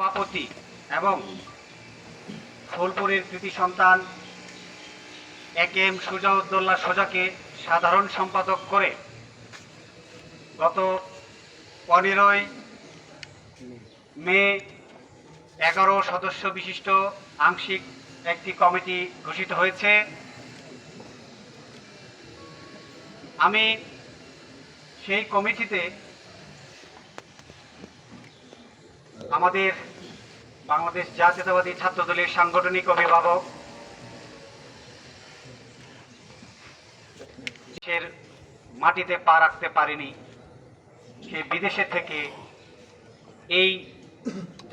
সভাপতি এবং ফুলপুরের কৃতি সন্তান এ কে এম সুজাউদ্দোল্লা সোজাকে সাধারণ সম্পাদক করে গত পনেরোই মে এগারো সদস্য বিশিষ্ট আংশিক একটি কমিটি ঘোষিত হয়েছে। আমি সেই কমিটিতে আমাদের বাংলাদেশ জাতীয়তাবাদী ছাত্র দলের সাংগঠনিক অভিভাবক, দেশের মাটিতে পা রাখতে পারেনি, সে বিদেশে থেকে এই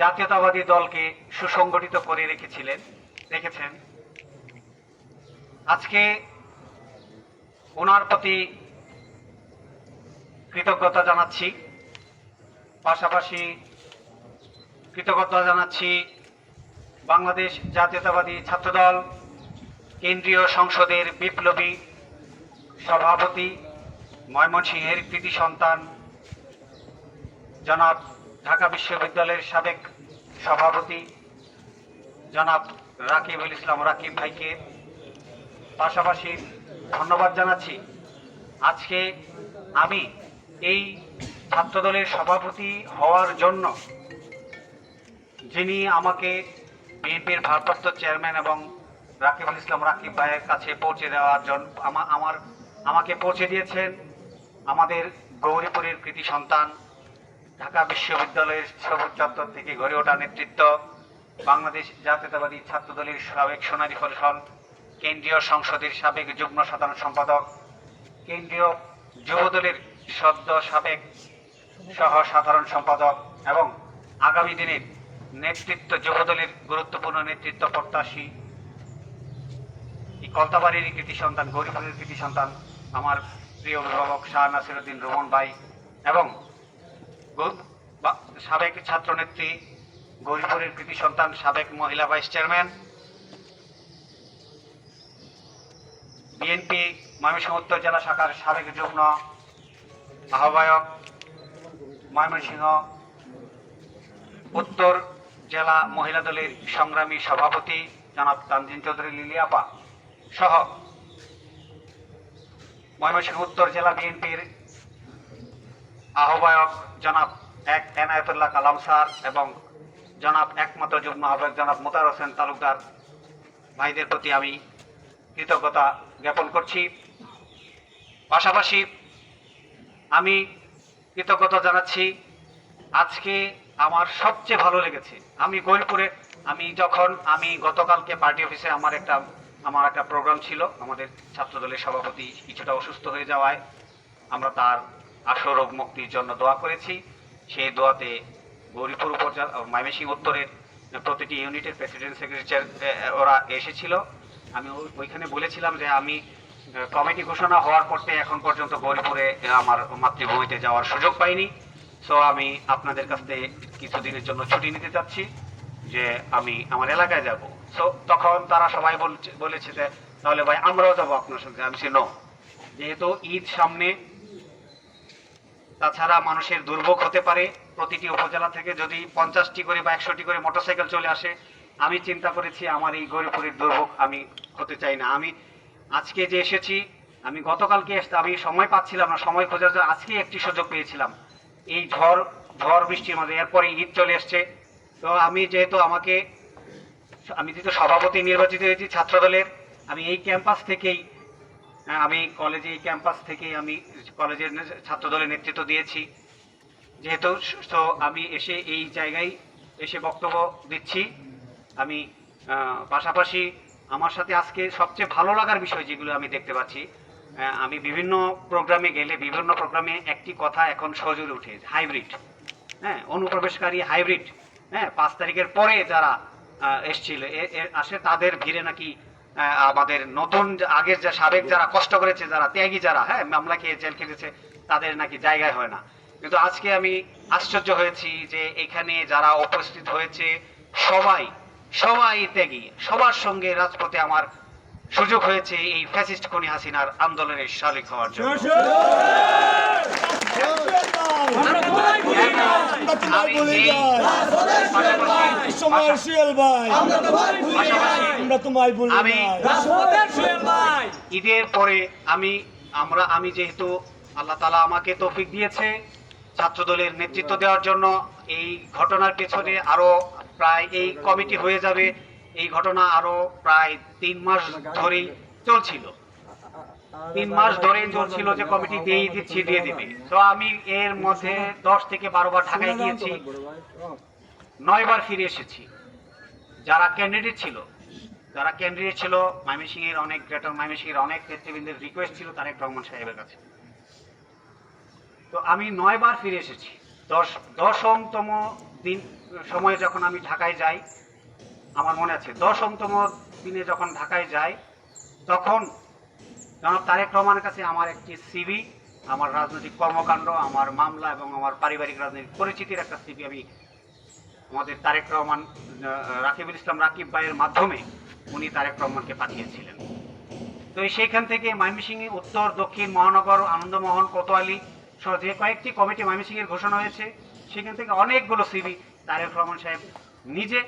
জাতীয়তাবাদী দলকে সুসংগঠিত করে রেখেছিলেন, রেখেছেন। আজকে ওনার প্রতি কৃতজ্ঞতা জানাচ্ছি। পাশাপাশি কৃতজ্ঞতা জানাচ্ছি বাংলাদেশ জাতীয়তাবাদী ছাত্রদল, কেন্দ্রীয় সংসদের বিপ্লবী সভাপতি ময়মনসিংহের কৃতি সন্তান, জনাব ঢাকা বিশ্ববিদ্যালয়ের সাবেক সভাপতি জনাব রাকিবুল ইসলাম রাকিব ভাইকে। পাশাপাশি ধন্যবাদ জানাচ্ছি। আজকে আমি এই ছাত্রদলের সভাপতি হওয়ার জন্য যিনি আমাকে বিএনপির ভারপ্রাপ্ত চেয়ারম্যান এবং রাকিবুল ইসলাম রাকিব ভাইয়ের কাছে পৌঁছে দেওয়ার জন্য আমা- আমার আমাকে পৌঁছে দিয়েছেন আমাদের গৌরীপুরের কৃতি সন্তান, ঢাকা বিশ্ববিদ্যালয়ের সবুজ চত্বর থেকে গড়ে ওঠা নেতৃত্ব, বাংলাদেশ জাতীয়তাবাদী ছাত্রদলের সাবেক সোনালী ফলসন কেন্দ্রীয় সংসদের সাবেক যুগ্ম সাধারণ সম্পাদক, কেন্দ্রীয় যুবদলের সদ্য সাবেক সহ সাধারণ সম্পাদক এবং আগামী দিনের নেতৃত্ব, যুবদলের গুরুত্বপূর্ণ নেতৃত্ব, প্রত্যাশী। এই কলতাবাড়ির কৃতি সন্তান গরিবের কৃতি সন্তান, আমার প্রিয় অভিভাবক শাহ নাসিরুদ্দিন রোমন ভাই এবং সাবেক ছাত্রনেত্রী, গরিপুরের কৃতি সন্তান, সাবেক মহিলা ভাইস চেয়ারম্যান, বিএনপি ময়মনসিংহ উত্তর জেলা শাখার সাবেক যুগ্ম আহ্বায়ক ময়মনসিংহ উত্তর জেলা মহিলা দলের সংগ্রামী সভাপতি জনাব তানজিন চৌধুরী লিলিয়াপা সহ ময়মনসিংহ উত্তর জেলা বিএনপির আহ্বায়ক জনাব এক এনায়তুল্লাহ কালাম স্যার এবং জনাব একমাত্র যুগ্ম আহ্বায়ক জনাব মোতার হোসেন তালুকদার ভাইদের প্রতি আমি কৃতজ্ঞতা জ্ঞাপন করছি। পাশাপাশি আমি কৃতজ্ঞতা জানাচ্ছি। আজকে আমার সবচেয়ে ভালো লেগেছে। আমি গৈরপুরে আমি যখন, আমি গতকালকে পার্টি অফিসে আমার একটা আমার একটা প্রোগ্রাম ছিল, আমাদের ছাত্রদলের সভাপতি কিছুটা অসুস্থ হয়ে যাওয়ায় আমরা তার আশু রোগ মুক্তির জন্য দোয়া করেছি। সেই দোয়াতে গৌরীপুর উপজেলা ময়মনসিং উত্তরের প্রতিটি ইউনিটের প্রেসিডেন্ট সেক্রেটারি ওরা এসেছিল। আমি ওই- ওইখানে বলেছিলাম যে আমি কমিটি ঘোষণা হওয়ার পর এখন পর্যন্ত গৌরীপুরে আমার মাতৃভূমিতে যাওয়ার সুযোগ পাইনি। সো আমি আপনাদের কাছ থেকে কিছুদিনের জন্য ছুটি নিতে চাচ্ছি যে আমি আমার এলাকায় যাব। সো তখন তারা সবাই বলেছে যে, তাহলে ভাই, আমরাও যাব আপনার সঙ্গে। আমি নো। যেহেতু ঈদ সামনে, তাছাড়া মানুষের দুর্ভোগ হতে পারে প্রতিটি উপজেলা থেকে যদি পঞ্চাশটি করে বা একশোটি করে মোটরসাইকেল চলে আসে। আমি চিন্তা করেছি আমার এই গরিপুরের দুর্ভোগ আমি হতে চাই না। আমি আজকে যে এসেছি, আমি গতকালকে এসে আমি সময় পাচ্ছিলাম না, সময় খোঁজার জন্য আজকে একটি সুযোগ পেয়েছিলাম। এই ঝড় ঝড় বৃষ্টির মধ্যে এরপরে ঈদ চলে এসছে। তো আমি যেহেতু আমাকে, আমি যেহেতু সভাপতি নির্বাচিত হয়েছি ছাত্রদলের, আমি এই ক্যাম্পাস থেকেই আমি কলেজে এই ক্যাম্পাস থেকেই আমি কলেজের ছাত্রদলের নেতৃত্ব দিয়েছি। যেহেতু, তো আমি এসে এই জায়গায় এসে বক্তব্য দিচ্ছি। আমি পাশাপাশি আমার সাথে আজকে সবচেয়ে ভালো লাগার বিষয় যেগুলো আমি দেখতে পাচ্ছি আমি বিভিন্ন প্রোগ্রামে গেলে, বিভিন্ন প্রোগ্রামে একটি কথা এখন সজুরে উঠে, হাইব্রিড। হ্যাঁ অনুপ্রবেশকারী হাইব্রিড। হ্যাঁ পাঁচ তারিখের পরে যারা এসছিল আসে তাদের ভিড়ে নাকি আমাদের নতুন আগের যা সাবেক যারা কষ্ট করেছে, যারা ত্যাগী যারা হ্যাঁ মামলা খেয়ে জেল খেটেছে, তাদের নাকি জায়গায় হয় না। কিন্তু আজকে আমি আশ্চর্য হয়েছি যে এখানে যারা উপস্থিত হয়েছে, সবাই সবাই ত্যাগী। সবার সঙ্গে রাজপথে আমার সুযোগ হয়েছে এই ফ্যাসিস্ট খনি হাসিনার আন্দোলনের শারিক হওয়ার জন্য। ঈদের পরে আমি আমরা আমি যেহেতু আল্লাহ তালা আমাকে তৌফিক দিয়েছে ছাত্রদলের নেতৃত্ব দেওয়ার জন্য এই ঘটনার পেছনে আরও প্রায় এই কমিটি হয়ে যাবে। এই ঘটনা আরও প্রায় তিন মাস ধরেই চলছিল। তিন মাস ধরে চলছিল যে কমিটি দিয়েই দিচ্ছি, দিয়ে দিবে। তো আমি এর মধ্যে দশ থেকে বারো বার ঢাকায় গিয়েছি। নয়বার ফিরে এসেছি। যারা ক্যান্ডিডেট ছিল, যারা ক্যান্ডিডেট ছিল এর অনেক গ্রেটার এর অনেক নেতৃবৃন্দের রিকোয়েস্ট ছিল তারেক রহমান সাহেবের কাছে। তো আমি নয়বার ফিরে এসেছি। দশ, দশমতম দিন, সময়ে যখন আমি ঢাকায় যাই আমার মনে আছে। দশমতম দিনে যখন ঢাকায় যাই, তখন জনাব তারেক রহমানের কাছে আমার একটি সিবি আমার রাজনৈতিক কর্মকাণ্ড, আমার মামলা এবং আমার পারিবারিক রাজনৈতিক পরিচিতির একটা সিবি আমি আমাদের তারেক রহমান রাকিবুল ইসলাম রাকিব ভাইয়ের মাধ্যমে উনি তারেক রহমানকে পাঠিয়েছিলেন। তো সেইখান থেকে ময়মনসিংহ, উত্তর, দক্ষিণ, মহানগর, আনন্দমোহন, কোতোয়ালি সহ যে কয়েকটি কমিটি ময়মনসিংহের ঘোষণা হয়েছে, সেখান থেকে অনেকগুলো সিবি তারেক রহমান সাহেব নিজে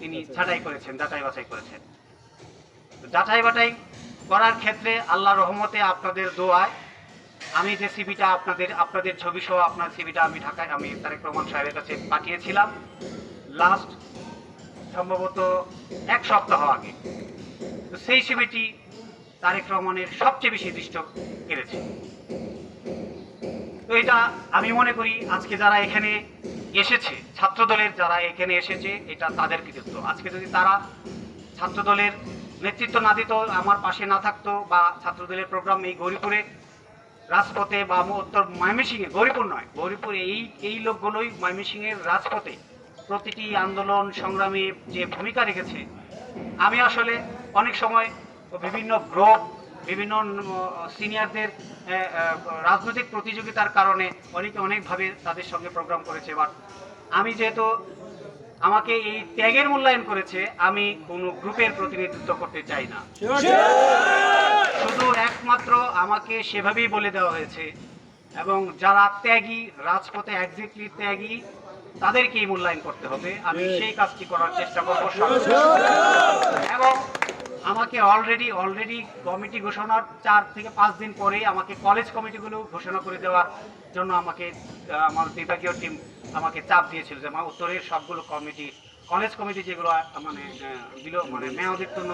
তিনি ছাঁটাই করেছেন, যাচাই বাছাই করেছেন। যাচাই বাছাই করার ক্ষেত্রে আল্লাহ রহমতে আপনাদের দোয়ায় আমি যে সিবিটা আপনাদের আপনাদের ছবি সহ আপনার সিবিটা আমি ঢাকায়, আমি তারেক রহমান সাহেবের কাছে পাঠিয়েছিলাম। লাস্ট সম্ভবত এক সপ্তাহ আগে। তো সেই সিবিটি তারেক রহমানের সবচেয়ে বেশি দৃষ্ট কেড়েছে তো এটা আমি মনে করি আজকে যারা এখানে এসেছে, ছাত্রদলের যারা এখানে এসেছে, এটা তাদের কৃতিত্ব। আজকে যদি তারা ছাত্রদলের নেতৃত্ব না দিত, আমার পাশে না থাকতো বা ছাত্রদলের প্রোগ্রাম এই গৌরীপুরে, রাজপথে বা উত্তর ময়মনসিংহে, গৌরীপুর নয়, গৌরীপুর এই এই লোকগুলোই ময়মনসিংহের রাজপথে প্রতিটি আন্দোলন সংগ্রামে যে ভূমিকা রেখেছে, আমি আসলে অনেক সময় বিভিন্ন গ্রুপ বিভিন্ন সিনিয়রদের রাজনৈতিক প্রতিযোগিতার কারণে অনেকে অনেকভাবে তাদের সঙ্গে প্রোগ্রাম করেছে। বাট আমি যেহেতু আমাকে এই ত্যাগের মূল্যায়ন করেছে আমি কোনো গ্রুপের প্রতিনিধিত্ব করতে চাই না। শুধু একমাত্র আমাকে সেভাবেই বলে দেওয়া হয়েছে। এবং যারা ত্যাগী রাজপথে একজিটলি ত্যাগী তাদেরকেই মূল্যায়ন করতে হবে। আমি সেই কাজটি করার চেষ্টা করব এবং আমাকে অলরেডি অলরেডি কমিটি ঘোষণার চার থেকে পাঁচ দিন পরেই আমাকে কলেজ কমিটিগুলো ঘোষণা করে দেওয়ার জন্য আমাকে আমার বিভাগীয় টিম আমাকে চাপ দিয়েছিল যে আমার উত্তরের সবগুলো কমিটি কলেজ কমিটি যেগুলো মানে মানে মেয়াদের জন্য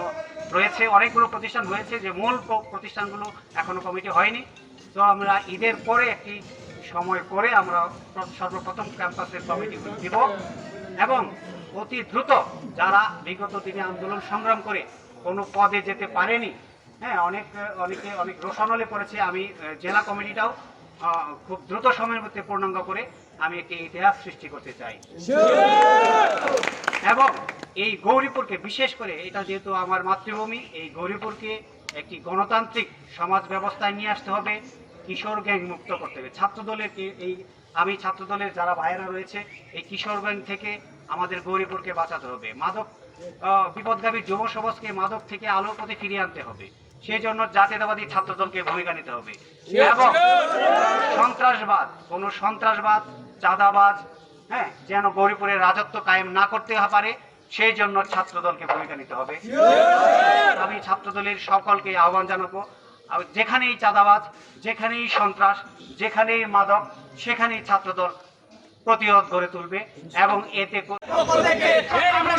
রয়েছে, অনেকগুলো প্রতিষ্ঠান হয়েছে যে মূল প্রতিষ্ঠানগুলো এখনও কমিটি হয়নি। তো আমরা ঈদের পরে একটি সময় করে আমরা সর্বপ্রথম ক্যাম্পাসের কমিটিগুলো দিব। এবং অতি দ্রুত যারা বিগত দিনে আন্দোলন সংগ্রাম করে কোনো পদে যেতে পারেনি। হ্যাঁ অনেক, অনেকে, অনেক রোশনলে পড়েছে। আমি জেলা কমিটিটাও খুব দ্রুত সময়ের মধ্যে পূর্ণাঙ্গ করে আমি একটি ইতিহাস সৃষ্টি করতে চাই। এবং এই গৌরীপুরকে বিশেষ করে, এটা যেহেতু আমার মাতৃভূমি, এই গৌরীপুরকে একটি গণতান্ত্রিক সমাজ ব্যবস্থায় নিয়ে আসতে হবে, কিশোর গ্যাং মুক্ত করতে হবে। ছাত্রদলের এই, আমি ছাত্রদলের যারা ভাইয়েরা রয়েছে, এই কিশোর গ্যাং থেকে আমাদের গৌরীপুরকে বাঁচাতে হবে। মাদক বিপদগামী যুব সমাজকে মাদক থেকে আলোর পথে ফিরিয়ে আনতে হবে। সেই জন্য জাতীয়তাবাদী ছাত্রদলকে ভূমিকা নিতে হবে। এবং সন্ত্রাসবাদ, কোনো সন্ত্রাসবাদ, চাঁদাবাজ হ্যাঁ যেন গৌরীপুরের রাজত্ব কায়েম না করতে পারে সেই জন্য ছাত্রদলকে ভূমিকা নিতে হবে। আমি ছাত্রদলের সকলকে আহ্বান জানাব। যেখানেই চাঁদাবাজ, যেখানেই সন্ত্রাস, যেখানেই মাদক, সেখানেই ছাত্রদল প্রতিহত করে তুলবে এবং এতে আমরা